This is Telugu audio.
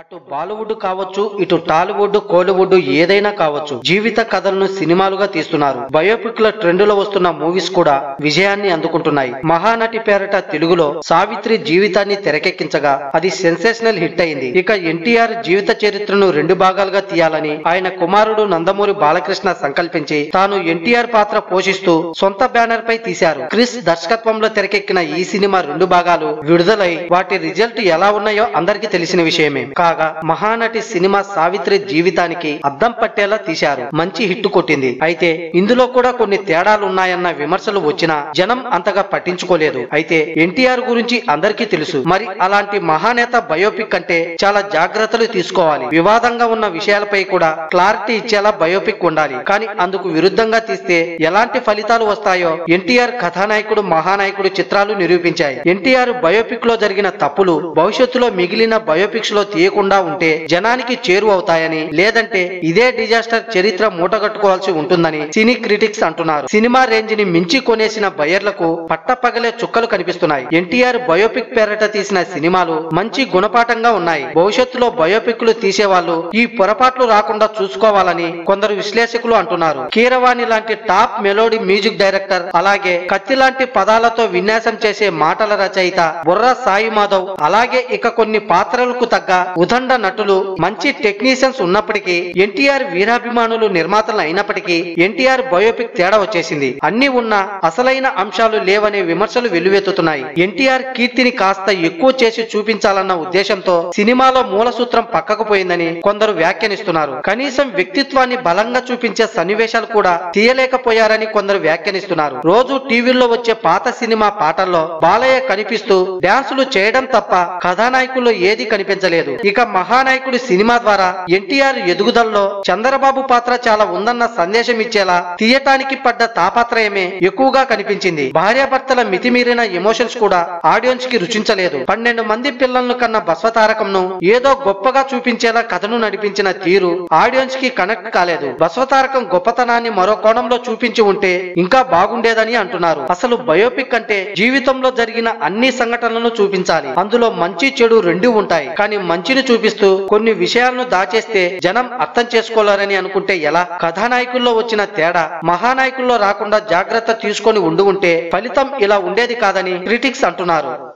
అటు బాలీవుడ్ కావచ్చు ఇటు టాలీవుడ్ కోలీవుడ్ ఏదైనా కావచ్చు జీవిత కథలను సినిమాలుగా తీస్తున్నారు. బయోపిక్ ల ట్రెండ్లో వస్తున్న మూవీస్ కూడా విజయాన్ని అందుకుంటున్నాయి. మహానటి పేరట తెలుగులో సావిత్రి జీవితాన్ని తెరకెక్కించగా అది సెన్సేషనల్ హిట్ అయింది. ఇక ఎన్టీఆర్ జీవిత చరిత్రను రెండు భాగాలుగా తీయాలని ఆయన కుమారుడు నందమూరి బాలకృష్ణ సంకల్పించి తాను ఎన్టీఆర్ పాత్ర పోషిస్తూ సొంత బ్యానర్ పై తీశారు. క్రిస్ దర్శకత్వంలో తెరకెక్కిన ఈ సినిమా రెండు భాగాలు విడుదలై వాటి రిజల్ట్ ఎలా ఉన్నాయో అందరికీ తెలిసిన విషయమే. కాగా మహానటి సినిమా సావిత్రి జీవితానికి అద్దం పట్టేలా తీశారు. మంచి హిట్ కొట్టింది. అయితే ఇందులో కూడా కొన్ని తేడాలు ఉన్నాయన్న విమర్శలు వచ్చినా జనం అంతగా పట్టించుకోలేదు. అయితే ఎన్టీఆర్ గురించి అందరికీ తెలుసు. మరి అలాంటి మహానేత బయోపిక్ అంటే చాలా జాగ్రత్తలు తీసుకోవాలి. వివాదంగా ఉన్న విషయాలపై కూడా క్లారిటీ ఇచ్చేలా బయోపిక్ ఉండాలి. కానీ అందుకు విరుద్ధంగా తీస్తే ఎలాంటి ఫలితాలు వస్తాయో ఎన్టీఆర్ కథానాయకుడు మహానాయకుడు చిత్రాలు నిరూపించాయి. ఎన్టీఆర్ బయోపిక్లో జరిగిన తప్పులు భవిష్యత్తులో మిగిలిన బయోపిక్స్లో తీయకుండా ఉంటే జనానికి చేరువవుతాయని లేదంటే ఇదే డిజాస్టర్ చరిత్ర మూటగట్టుకోవాల్సి ఉంటుందని సినీ క్రిటిక్స్ అంటున్నారు. సినిమా రేంజ్ని మించి కొనేసిన బయర్లకు పట్టపగలే చుక్కలు కనిపిస్తున్నాయి. ఎన్టీఆర్ బయోపిక్ పేరట తీసిన సినిమాలు మంచి గుణపాఠంగా ఉన్నాయి. భవిష్యత్తులో బయోపిక్లు తీసేవాళ్ళు ఈ పొరపాట్లు రాకుండా చూసుకోవాలని కొందరు విశ్లేషకులు అంటున్నారు. కీరవాణి లాంటి టాప్ మెలోడీ మ్యూజిక్ డైరెక్టర్ అలాగే కత్తి లాంటి పదాలతో విన్యాసం చేసే మాటల రచయిత బుర్ర సాయి మాధవ్ అలాగే ఇక కొన్ని పాత్రలకు తగ్గ ఉదండ నటులు మంచి టెక్నీషియన్స్ ఉన్నప్పటికీ ఎన్టీఆర్ వీరాభిమానులు నిర్మాతలు అయినప్పటికీ ఎన్టీఆర్ బయోపిక్ తేడా వచ్చేసింది. అన్ని ఉన్న అసలైన అంశాలు లేవనే విమర్శలు వెల్లువెత్తుతున్నాయి. ఎన్టీఆర్ కీర్తిని కాస్త ఎక్కువ చేసి చూపించాలన్న ఉద్దేశంతో సినిమాలో మూల సూత్రం పక్కకు పోయిందని కొందరు వ్యాఖ్యానిస్తున్నారు. కనీసం వ్యక్తిత్వాన్ని బలంగా చూపించే సన్నివేశాలు కూడా తీయలేకపోయారని కొందరు వ్యాఖ్యానిస్తున్నారు. రోజు టీవీల్లో వచ్చే పాత సినిమా పాటల్లో బాలయ్య కనిపిస్తూ డాన్సులు చేయడం తప్ప కథానాయకుల్లో ఏది కనిపించలేదు. ఇక మహానాయకుడి సినిమా ద్వారా ఎన్టీఆర్ ఎదుగుదలలో చంద్రబాబు పాత్ర చాలా ఉందన్న సందేశం ఇచ్చేలా తీయటానికి పడ్డ తాపత్రయమే ఎక్కువగా కనిపించింది. భార్యాభర్తల మితిమీరిన ఎమోషన్స్ కూడా ఆడియన్స్కి రుచించలేదు. పన్నెండు మంది పిల్లలను కన్న బస్వతారకంను ఏదో గొప్పగా చూపించేలా కథను నడిపించిన తీరు ఆడియన్స్కి కనెక్ట్ కాలేదు. బస్వతారకం గొప్పతనాన్ని మరో కోణంలో చూపించి ఉంటే ఇంకా బాగుండేదని అంటున్నారు. అసలు బయోపిక్ అంటే జీవితంలో జరిగిన అన్ని సంఘటనలను చూపించాలి. అందులో మంచి చెడు రెండు ఉంటాయి. కానీ మంచిని చూపిస్తూ కొన్ని విషయాలను దాచేస్తే జనం అర్థం చేసుకోలేరని అనుకుంటే ఎలా? కథానాయకుల్లో వచ్చిన తేడా? మహానాయకుల్లో రాకుండా జాగ్రత్త తీసుకొని ఉండి ఉంటే ఫలితం ఇలా ఉండేది కాదని క్రిటిక్స్ అంటున్నారు.